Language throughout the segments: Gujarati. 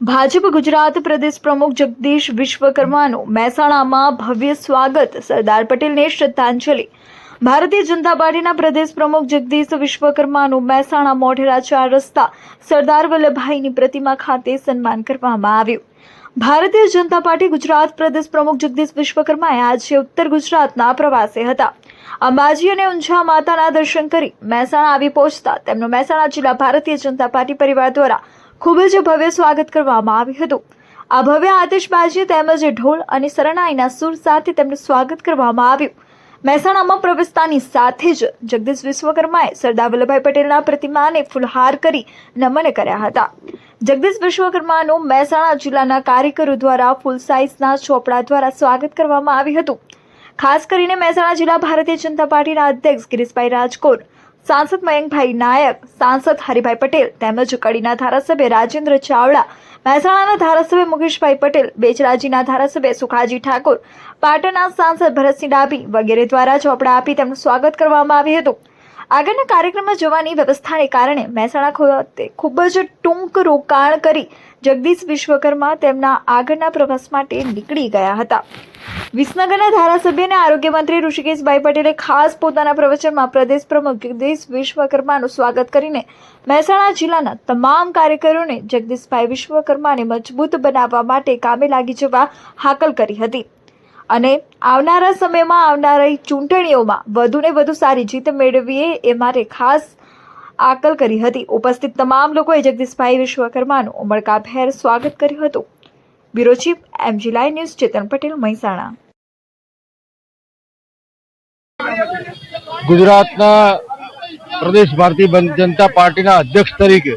ભાજપ ગુજરાત પ્રદેશ પ્રમુખ જગદીશ વિશ્વકર્માનું મહેસાણામાં ભવ્ય સ્વાગત સરદાર પટેલને શ્રદ્ધાંજલિ. ભારતીય જનતા પાર્ટીના પ્રદેશ પ્રમુખ જગદીશ વિશ્વકર્માનું મહેસાણા મોઢેરા ચાર રસ્તા સરદાર વલ્લભભાઈની પ્રતિમા ખાતે સન્માન કરવામાં આવ્યું. ભારતીય જનતા પાર્ટી ગુજરાત પ્રદેશ પ્રમુખ જગદીશ વિશ્વકર્માએ આજે ઉત્તર ગુજરાતના પ્રવાસે હતા. અંબાજી અને ઊંઝા માતાના દર્શન કરી મહેસાણા આવી પહોંચતા તેમનું મહેસાણા જિલ્લા ભારતીય જનતા પાર્ટી પરિવાર દ્વારા ખૂબ જ ભવ્ય સ્વાગત કરવામાં આવ્યું હતું. આ ભવ્ય આતિશબાજી તેમજ ઢોલ અને શરણાઈના સુર સાથે તેમનું સ્વાગત કરવામાં આવ્યું. મહેસાણામાં પ્રવેશતાની સાથે જ જગદીશ વિશ્વકર્માએ સરદાર વલ્લભભાઈ પટેલના પ્રતિમાને ફૂલહાર કરી નમન કર્યા હતા. જગદીશ વિશ્વકર્માનું મહેસાણા જિલ્લાના કાર્યકરો દ્વારા ફૂલ સાઇઝના ચોપડા દ્વારા સ્વાગત કરવામાં આવ્યું હતું. ખાસ કરીને મહેસાણા જિલ્લા ભારતીય જનતા પાર્ટીના અધ્યક્ષ ગિરીશભાઈ રાજકોર સાંસદ મયંકભાઈ નાયક, સાંસદ હરિભાઈ પટેલ તેમજ કડીના ધારાસભ્ય રાજેન્દ્ર ચાવડા, મહેસાણાના ધારાસભ્ય મુકેશભાઈ પટેલ, બેચરાજીના ધારાસભ્ય સુખાજી ઠાકોર, પાટણના સાંસદ ભરતસિંહ ડાભી વગેરે દ્વારા ચોપડા આપી તેમનું સ્વાગત કરવામાં આવ્યું હતું. આગળના કાર્યક્રમમાં જવાની વ્યવસ્થાને કારણે મહેસાણા ખાતે ખૂબ જ ટૂંક રોકાણ કરી જગદીશ વિશ્વકર્મા તેમના આગળના પ્રવાસ માટે નીકળી ગયા હતા. વિસનગરના ધારાસભ્ય અને આરોગ્ય મંત્રી ઋષિકેશભાઈ પટેલે ખાસ પોતાના પ્રવચનમાં પ્રદેશ પ્રમુખ જગદીશ વિશ્વકર્માનું સ્વાગત કરીને મહેસાણા જિલ્લાના તમામ કાર્યકરોને જગદીશભાઈ વિશ્વકર્માને મજબૂત બનાવવા માટે કામે લાગી જવા હાકલ કરી હતી. અને આવનારા સમયમાં આવનારી ચૂંટણીઓમાં વધુને વધુ સારી જીત મેળવીએ એ માટે ખાસ આકલ કરી હતી. ઉપસ્થિત તમામ લોકોએ જગદીશભાઈ વિશ્વકર્માનું ઉમળકાભેર સ્વાગત કર્યું હતું. બ્યુરો ચીફ એમજી લાઈ ન્યૂઝ ચેતન પટેલ, મહેસાણા. ગુજરાતના પ્રદેશ ભારતીય જનતા પાર્ટીના અધ્યક્ષ તરીકે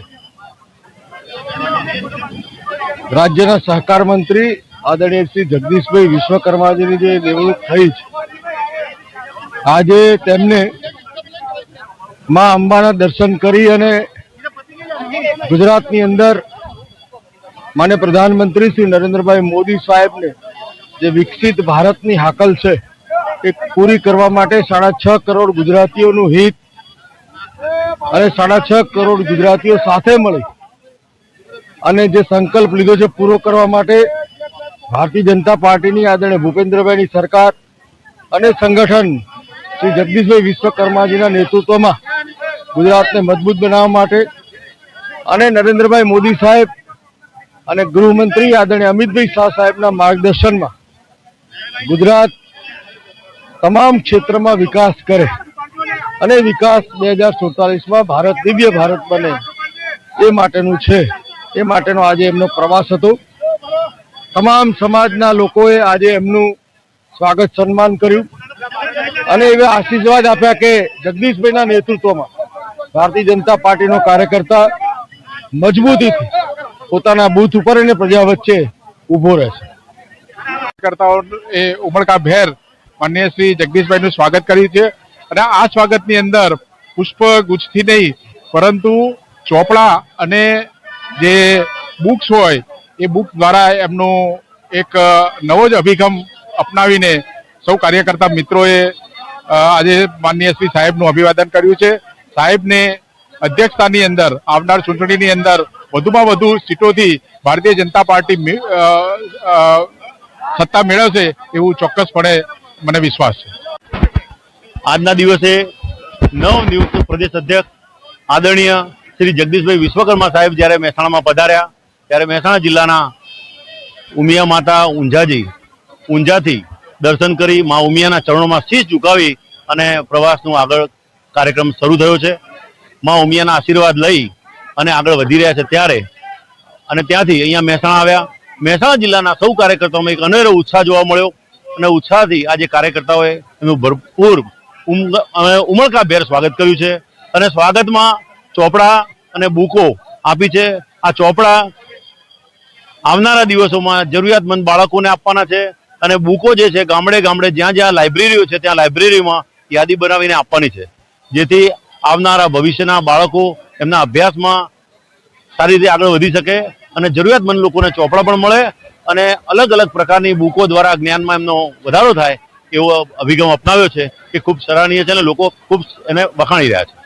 રાજ્યના સહકાર મંત્રી આદરણીય શ્રી જગદીશભાઈ વિશ્વકર્માજીની જે નિમણૂક થઈ છે, આજે તેમને માં અંબાના દર્શન કરી અને ગુજરાતની અંદર માન્ય પ્રધાનમંત્રી શ્રી નરેન્દ્રભાઈ મોદી સાહેબને જે વિકસિત ભારતની હાકલ છે, એ પૂરી કરવા માટે સાડા છ કરોડ ગુજરાતીઓનું હિત અને સાડા છ કરોડ ગુજરાતીઓ સાથે મળી અને જે સંકલ્પ લીધો છે પૂરો કરવા માટે ભારતીય જનતા પાર્ટીની આદરણીય ભૂપેન્દ્રભાઈની સરકાર અને સંગઠન શ્રી જગદીશભાઈ વિશ્વકર્માજીના નેતૃત્વમાં ગુજરાતને મજબૂત બનાવવા માટે અને નરેન્દ્રભાઈ મોદી સાહેબ અને ગૃહમંત્રી આદરણીય અમિતભાઈ શાહ સાહેબના માર્ગદર્શનમાં ગુજરાત તમામ ક્ષેત્રમાં વિકાસ કરે અને વિકાસ બે હજાર સુડતાલીસમાં ભારત દિવ્ય ભારત બને એ માટેનું છે. એ માટેનો આજે એમનો પ્રવાસ હતો. તમામ સમાજના લોકોએ આજે એમનું સ્વાગત સન્માન કર્યું અને એવા આશીર્વાદ આપ્યા કે જગદીશભાઈના નેતૃત્વમાં ભારતીય જનતા પાર્ટીનો કાર્યકર્તા મજબૂતીથી પોતાના બૂથ ઉપર અને પ્રજા વચ્ચે ઊભો રહેશે કાર્યકર્તાઓ એ ઉમળકાભેર માન્ય શ્રી જગદીશભાઈનું સ્વાગત કર્યું છે અને આ સ્વાગતની અંદર પુષ્પ ગુચ્છથી નહીં, પરંતુ ચોપડા અને જે બુક્સ હોય એ બુક દ્વારા એમનો એક નવો જ અભિગમ અપનાવીને સૌ કાર્યકર્તા મિત્રોએ આજે માનનીય શ્રી સાહેબનું અભિવાદન કર્યું છે. સાહેબને અધ્યક્ષતાની અંદર, આવનાર ચૂંટણીની અંદર વધુમાં વધુ સીટોથી ભારતીય જનતા પાર્ટી સત્તા મેળવશે એવું ચોક્કસપણે મને વિશ્વાસ છે. આજના દિવસે નવ નિયુક્ત પ્રદેશ અધ્યક્ષ આદરણીય શ્રી જગદીશભાઈ વિશ્વકર્મા સાહેબ જ્યારે મહેસાણામાં પધાર્યા ત્યારે મહેસાણા જિલ્લાના ઉમિયા માતા ઊંઝાજી, ઊંઝાથી દર્શન કરી મા ઉમિયાના ચરણોમાં શીશ ઝુકાવી અને પ્રવાસનું આગળ કાર્યક્રમ શરૂ થયો છે. મા ઉમિયાના આશીર્વાદ લઈ અને આગળ વધી રહ્યા છે ત્યારે. અને ત્યાંથી અહીંયા મહેસાણા આવ્યા. મહેસાણા જિલ્લાના સૌ કાર્યકર્તાઓમાં એક અનેરો ઉત્સાહ જોવા મળ્યો અને ઉત્સાહથી આજે કાર્યકર્તાઓએ એનું ભરપૂર ઉમળકાભેર સ્વાગત કર્યું છે. અને સ્વાગતમાં ચોપડા અને બુકો આપી છે. આ ચોપડા આવનારા દિવસોમાં જરૂરિયાતમંદ બાળકોને આપવાના છે અને બુકો જે છે ગામડે ગામડે જ્યાં જ્યાં લાઇબ્રેરીઓ છે ત્યાં લાઇબ્રેરીમાં યાદી બનાવીને આપવાની છે. જેથી આવનારા ભવિષ્યના બાળકો એમના અભ્યાસમાં સારી રીતે આગળ વધી શકે અને જરૂરિયાતમંદ લોકોને ચોપડા પણ મળે અને અલગ અલગ પ્રકારની બુકો દ્વારા જ્ઞાનમાં એમનો વધારો થાય એવો અભિગમ અપનાવ્યો છે એ ખૂબ સરાહનીય છે અને લોકો ખૂબ એને વખાણી રહ્યા છે.